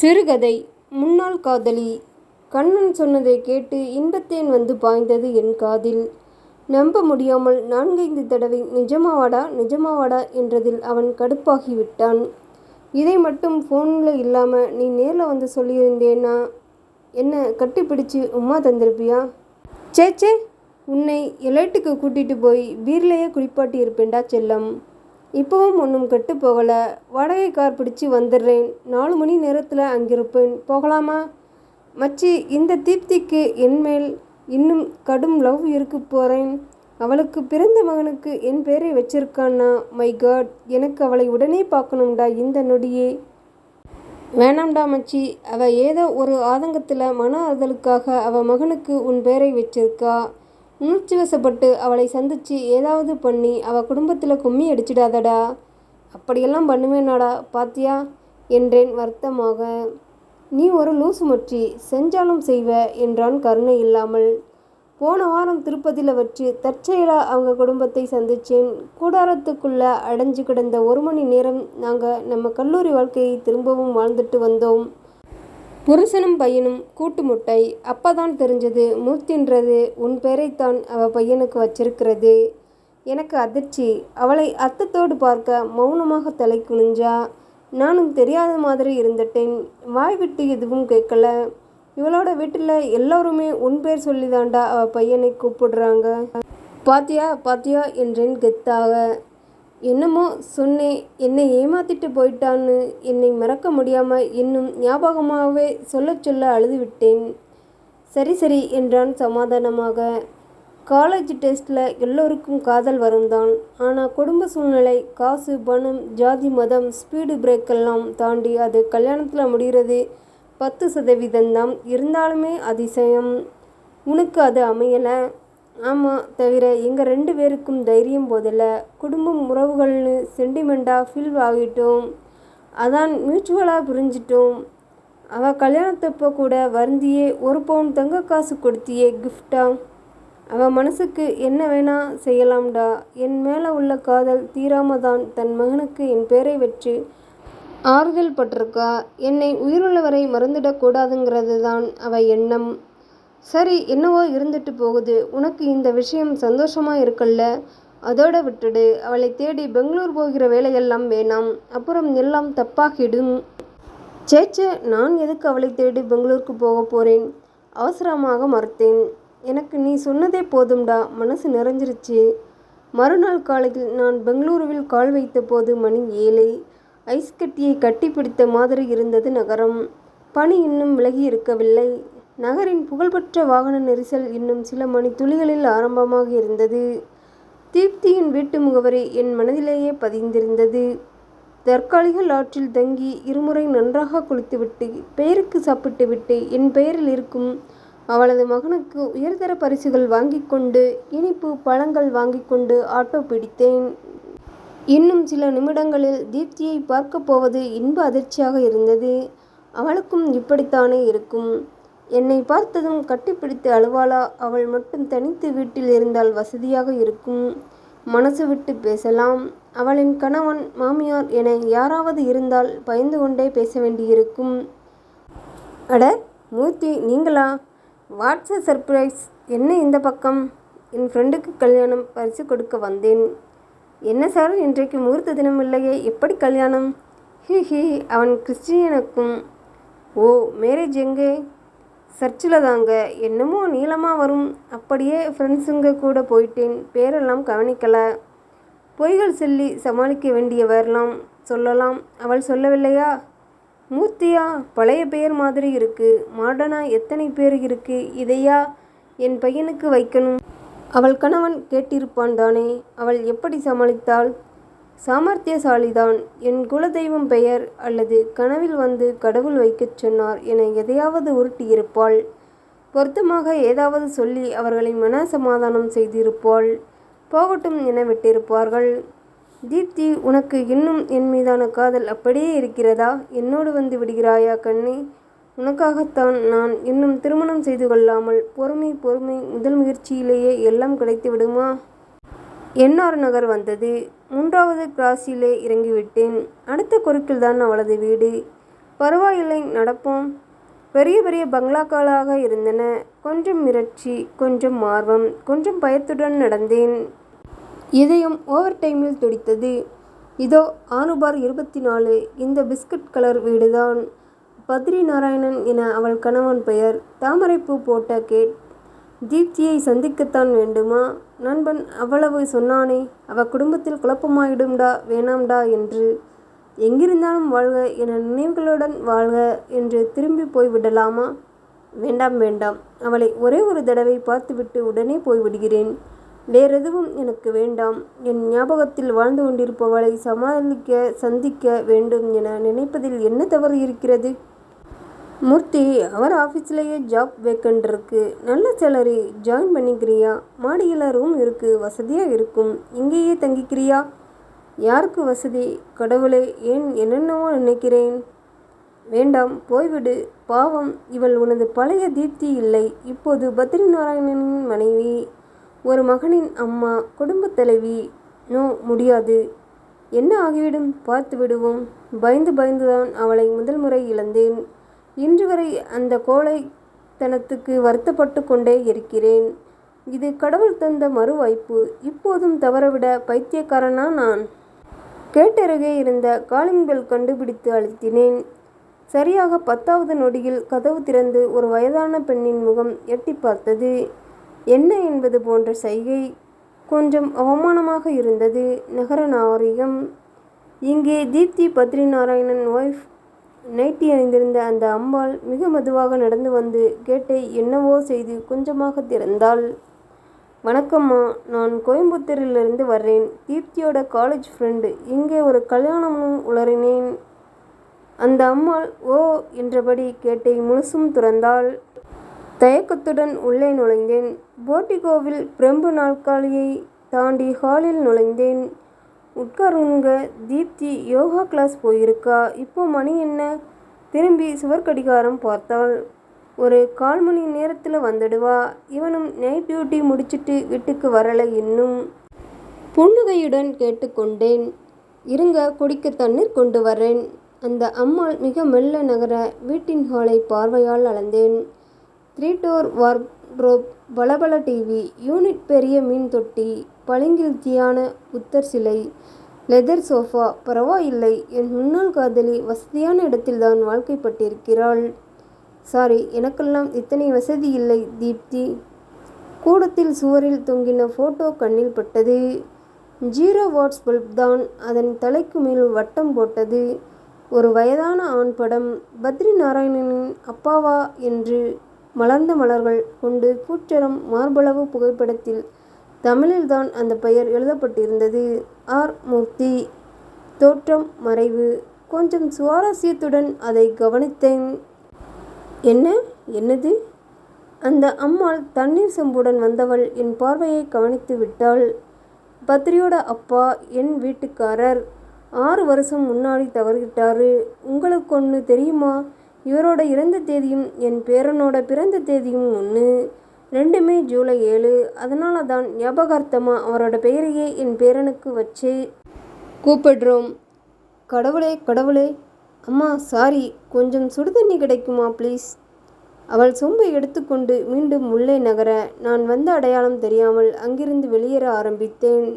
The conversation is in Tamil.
சிறுகதை முன்னாள் காதலி கண்ணன் சொன்னதை கேட்டு இன்பத்தேன் வந்து பாய்ந்தது என் காதில். நம்ப முடியாமல் நான்கைந்து தடவை நிஜமாவாடா நிஜமாவாடா என்றதில் அவன் கடுப்பாகி விட்டான். இதை மட்டும் ஃபோனில் இல்லாமல் நீ நேரில் வந்து சொல்லியிருந்தேன்னா என்ன கட்டிப்பிடிச்சு உம்மா தந்திருப்பியா? சேச்சே உன்னை எலைட்டுக்கு கூட்டிகிட்டு போய் பீர்லேயே குளிப்பாட்டி இருப்பேன்டா செல்லம். இப்பவும் ஒன்றும் கெட்டு போகலை வாடகை கார் பிடிச்சு வந்துடுறேன் நாலு மணி நேரத்தில் அங்கிருப்பேன். போகலாமா? மச்சி இந்த தீப்திக்கு என்மேல் இன்னும் கடும் லவ் இருக்குப் போகிறேன் அவளுக்கு பிறந்த மகனுக்கு என் பேரை வச்சிருக்கான்னா மை காட் எனக்கு அவளை உடனே பார்க்கணும்டா இந்த நொடியே. வேணாம்டா மச்சி அவள் ஏதோ ஒரு ஆதங்கத்தில் மன ஆறுதலுக்காக அவள் மகனுக்கு உன் பேரை வச்சிருக்கா. உணர்ச்சிவசப்பட்டு அவளை சந்தித்து ஏதாவது பண்ணி அவள் குடும்பத்தில் கும்மி அடிச்சிடாதடா. அப்படியெல்லாம் பண்ணுவேனாடா பாத்தியா? என்றேன் வருத்தமாக. நீ ஒரு லூசு மற்றி செஞ்சாலும் செய்வ என்றான் கருணை இல்லாமல். போன வாரம் திருப்பதியில் வச்சு தற்செயலா அவங்க குடும்பத்தை சந்தித்தேன் கூடாரத்துக்குள்ள அடைஞ்சு கிடந்த ஒரு மணி நேரம் நாங்கள் நம்ம கல்லூரி வாழ்க்கையை திரும்பவும் வாழ்ந்துட்டு வந்தோம். புருஷனும் பையனும் கூட்டு முட்டை. அப்பதான் தெரிஞ்சது மூர்த்தின்றது உன் பேரைத்தான் அவ பையனுக்கு வச்சிருக்கிறது. எனக்கு அதிர்ச்சி. அவளை அர்த்தத்தோடு பார்க்க மௌனமாக தலை குனிஞ்சா. நானும் தெரியாத மாதிரி இருந்துட்டேன். வாய் விட்டு எதுவும் கேட்கல இவளோட வீட்டில் எல்லாருமே உன் பேர் சொல்லிதாண்டா அவள் பையனை கூப்பிடுறாங்க. பாத்தியா பாத்தியா என்றேன் கெத்தாக. என்னமோ சொன்னே என்னை ஏமாத்திட்டு போயிட்டான்னு என்னை மறக்க முடியாமல் இன்னும் ஞாபகமாகவே சொல்லச் சொல்ல அழுது விட்டேன். சரி சரி என்றான் சமாதானமாக. காலேஜ் டெஸ்ட்டில் எல்லோருக்கும் காதல் வரும்தான். ஆனால் குடும்ப சூழ்நிலை காசு பணம் ஜாதி மதம் ஸ்பீடு பிரேக்கெல்லாம் தாண்டி அது கல்யாணத்தில் முடிகிறது பத்து சதவீதம்தான். இருந்தாலுமே அதிசயம். உனக்கு அது அமையலை ஆமாம் தவிர எங்கள் ரெண்டு பேருக்கும் தைரியம் போதில்ல குடும்பம் உறவுகள்னு சென்டிமெண்ட்டாக ஃபீல் ஆகிட்டோம். அதான் மியூச்சுவலாக பிரிஞ்சுட்டோம். அவள் கல்யாணத்தப்போ கூட வருந்தியே ஒரு பவுன் தங்க காசு கொடுத்தியே கிஃப்டா அவள் மனசுக்கு என்ன வேணா செய்யலாம்டா. என் மேலே உள்ள காதல் தீராமதான் தன் மகனுக்கு என் பேரை வச்சு ஆறுதல் பட்டிருக்கா என்னை உயிருள்ளவரை மறந்துடக்கூடாதுங்கிறது தான் அவள் எண்ணம். சரி என்னவோ இருந்துட்டு போகுது. உனக்கு இந்த விஷயம் சந்தோஷமாக இருக்குல்ல. அதோட விட்டுடு. அவளை தேடி பெங்களூர் போகிற வேலையெல்லாம் வேணாம். அப்புறம் எல்லாம் தப்பாகிடும். சேச்சே நான் எதுக்கு அவளை தேடி பெங்களூருக்கு போக போகிறேன் அவசரமாக மறுத்தேன். எனக்கு நீ சொன்னதே போதும்டா மனசு நிறைஞ்சிருச்சு. மறுநாள் காலையில் நான் பெங்களூருவில் கால் வைத்த போது மணி ஏழு. ஐஸ் கட்டியை பிடித்த மாதிரி இருந்தது நகரம். பனி இன்னும் விலகி இருக்கவில்லை நகரின் புகழ்பெற்ற வாகன நெரிசல் இன்னும் சில மணித்துளிகளில் ஆரம்பமாக இருந்தது. தீப்தியின் வீட்டு முகவரி என் மனதிலேயே பதிந்திருந்தது. தற்காலிக ஆற்றில் தங்கி இருமுறை நன்றாக குளித்துவிட்டு பெயருக்கு சாப்பிட்டுவிட்டு என் பெயரில் இருக்கும் அவளது மகனுக்கு உயர்தர பரிசுகள் வாங்கிக்கொண்டு இனிப்பு பழங்கள் வாங்கிக்கொண்டு ஆட்டோ பிடித்தேன். இன்னும் சில நிமிடங்களில் தீப்தியை பார்க்கப் போவது இன்ப அதிர்ச்சியாக இருந்தது. அவளுக்கும் இப்படித்தானே இருக்கும். என்னை பார்த்ததும் கட்டிப்பிடித்து அழுவாளா அவள் மட்டும் தனித்து வீட்டில் இருந்தால் வசதியாக இருக்கும். மனசு விட்டு பேசலாம். அவளின் கணவன் மாமியார் என யாராவது இருந்தால் பயந்து கொண்டே பேச வேண்டியிருக்கும். அட மூர்த்தி நீங்களா? வாட்ஸ் சர்ப்ரைஸ் என்ன இந்த பக்கம்? என் ஃப்ரெண்டுக்கு கல்யாணம் பரிசு கொடுக்க வந்தேன். என்ன சார் இன்றைக்கு முகூர்த்த தினம் இல்லையே எப்படி கல்யாணம்? ஹி ஹி அவன் கிறிஸ்டியனுக்கும். ஓ மேரேஜ் எங்கே? சர்ச்சில் தாங்க என்னமோ நீளமாக வரும். அப்படியே ஃப்ரெண்ட்ஸுங்க கூட போயிட்டேன். பேரெல்லாம் கவனிக்கலை பொய்கள் சொல்லி சமாளிக்க வேண்டியவர்லாம் சொல்லலாம். அவள் சொல்லவில்லையா? மூர்த்தியா பழைய பெயர் மாதிரி இருக்குது மாடனா எத்தனை பேர் இருக்குது இதையா என் பையனுக்கு வைக்கணும்? அவள் கணவன் கேட்டிருப்பான் தானே. அவள் எப்படி சமாளித்தாள்? சாமர்த்தியசாலிதான். என் குலதெய்வம் பெயர் அல்லது கனவில் வந்து கடவுள் வைக்கச் சொன்னார் என எதையாவது உருட்டியிருப்பாள். பொருத்தமாக ஏதாவது சொல்லி அவர்களை மனசமாதானம் செய்திருப்பாள். போகட்டும் என விட்டிருப்பார்கள். தீப்தி உனக்கு இன்னும் என் மீதான காதல் அப்படியே இருக்கிறதா? என்னோடு வந்து விடுகிறாயா கண்ணே? உனக்காகத்தான் நான் இன்னும் திருமணம் செய்து கொள்ளாமல் பொறுமை பொறுமை முதல் முயற்சியிலேயே எல்லாம் கிடைத்து விடுமா? என். நகர் வந்தது. மூன்றாவது கிராஸிலே இறங்கிவிட்டேன். அடுத்த குறுக்கில்தான் அவளது வீடு. பரவாயில்லை நடப்போம் பெரிய பெரிய பங்களாக்களாக இருந்தன கொஞ்சம் மிரட்சி கொஞ்சம் ஆர்வம் கொஞ்சம் பயத்துடன் நடந்தேன் இதயம் ஓவர் டைமில் துடித்தது இதோ ஆறுபார் இருபத்தி நாலு இந்த பிஸ்கட் கலர் வீடுதான் பத்ரி நாராயணன் என அவள் கணவன் பெயர் தாமரைப்பூ போட்ட கேட் தீப்தியை சந்திக்கத்தான் வேண்டுமா? நண்பன் அவ்வளவு சொன்னானே அவ குடும்பத்தில் குழப்பமாயிடும்டா வேணாம்டா என்று. எங்கிருந்தாலும் வாழ்க என நினைவுகளுடன் வாழ்க என்று திரும்பி போய்விடலாமா? வேண்டாம் வேண்டாம். அவளை ஒரே ஒரு தடவை பார்த்துவிட்டு உடனே போய்விடுகிறேன். வேறெதுவும் எனக்கு வேண்டாம். என் ஞாபகத்தில் வாழ்ந்து கொண்டிருப்பவளை சமாளிக்க சந்திக்க வேண்டும் என நினைப்பதில் என்ன தவறு இருக்கிறது? மூர்த்தி அவர் ஆஃபீஸ்லேயே ஜாப் வேக்கண்ட் இருக்கு. நல்ல சேலரி ஜாயின் பண்ணிக்கிறியா? மாடியில் ரூம் இருக்கு வசதியாக இருக்கும். இங்கேயே தங்கிக்கிறியா? யாருக்கு வசதி? கடவுளே ஏன் என்னென்னவோ நினைக்கிறேன். வேண்டாம் போய்விடு. பாவம் இவள் உனது பழைய தீப்தி இல்லை. இப்போது பத்ரி நாராயணனின் மனைவி ஒரு மகனின் அம்மா குடும்பத் தலைவி. நோ முடியாது. என்ன ஆகிவிடும்? பார்த்து விடுவோம். பயந்து பயந்துதான் அவளை முதல் முறை இழந்தேன். இன்று வரை அந்த கோழைத்தனத்துக்கு வருத்தப்பட்டு கொண்டே இருக்கிறேன். இது கடவுள் தந்த மறு வாய்ப்பு இப்போதும் தவறவிட பைத்தியக்காரனா நான்? கேட்டருகே இருந்த காலிங் பெல் கண்டுபிடித்து அழுத்தினேன். சரியாக பத்தாவது நொடியில் கதவு திறந்து ஒரு வயதான பெண்ணின் முகம் எட்டி பார்த்தது. என்ன என்பது போன்ற சைகை? கொஞ்சம் அவமானமாக இருந்தது. நகர நாகரிகம். இங்கே தீப்தி பத்ரி நாராயணன் ஒய்ஃப் நைட்டி அணிந்திருந்த அந்த அம்மாள் மிக மெதுவாக நடந்து வந்து கேட்டை என்னவோ செய்து கொஞ்சமாக திறந்தாள். வணக்கம்மா நான் கோயம்புத்தூரிலிருந்து வர்றேன். தீப்தியோட காலேஜ் ஃப்ரெண்டு இங்கே ஒரு கல்யாணமும் உளறினேன். அந்த அம்மாள் ஓ என்றபடி கேட்டை முழுசும் துறந்தாள். தயக்கத்துடன் உள்ளே நுழைந்தேன். போர்டிகோவில் பிரம்பு நாற்காலியை தாண்டி ஹாலில் நுழைந்தேன். உட்காருங்க. தீப்தி யோகா கிளாஸ் போயிருக்கா? இப்போ மணி என்ன? திரும்பி சுவர்கடிகாரம் பார்த்தாள். ஒரு கால் மணி நேரத்தில் வந்துடுவா. இவனும் நைட் டியூட்டி முடிச்சிட்டு வீட்டுக்கு வரலை இன்னும். புன்னகையுடன் கேட்டுக்கொண்டேன். இருங்க குடிக்க தண்ணீர் கொண்டு வரேன். அந்த அம்மாள் மிக மெல்ல நகர வீட்டின் ஹாலை பார்வையால் அளந்தேன். த்ரீ டோர் வார்ட்ரோப் பலபல டிவி யூனிட் பெரிய மீன் தொட்டி பளிங்கில் தியான புத்தர் சிலை. லெதர் சோஃபா பரவாயில்லை என் முன்னாள் காதலி வசதியான இடத்தில்தான் வாழ்க்கைப்பட்டிருக்கிறாள். சாரி எனக்கெல்லாம் இத்தனை வசதி இல்லை தீப்தி. கூடத்தில் சுவரில் தொங்கின ஃபோட்டோ கண்ணில் பட்டது. ஜீரோ வாட்ஸ் பல்ப் தான் அதன் தலைக்கு மேல் வட்டம் போட்டது. ஒரு வயதான ஆண் படம் பத்ரி நாராயணனின் அப்பாவா என்று மலர்ந்த மலர்கள் கொண்டு கூச்சரம் மார்பளவு புகைப்படத்தில் தமிழில்தான் அந்த பெயர் எழுதப்பட்டிருந்தது. ஆர். மூர்த்தி தோற்றம் மறைவு. கொஞ்சம் சுவாரஸ்யத்துடன் அதை கவனித்தேன். என்ன? என்னது? அந்த அம்மாள் தண்ணீர் செம்புடன் வந்தவள் என் பார்வையை கவனித்து விட்டாள். பத்ரியோட அப்பா என் வீட்டுக்காரர். ஆறு வருஷம் முன்னாடி தவறிட்டாரு உங்களுக்கு ஒன்று தெரியுமா? இவரோட இறந்த தேதியும் என் பேரனோட பிறந்த தேதியும் ஒன்று ரெண்டுமே ஜூலை ஏழு. அதனால தான் ஞாபகார்த்தமாக அவரோட பெயரையே என் பேரனுக்கு வச்சு கூப்பிடுறோம். கடவுளே கடவுளே. அம்மா சாரி. கொஞ்சம் சுடுதண்ணி கிடைக்குமா ப்ளீஸ்? அவள் சொம்பை எடுத்துக்கொண்டு மீண்டும் உள்ளே நகர நான் வந்த அடையாளம் தெரியாமல் அங்கிருந்து வெளியேற ஆரம்பித்தேன்.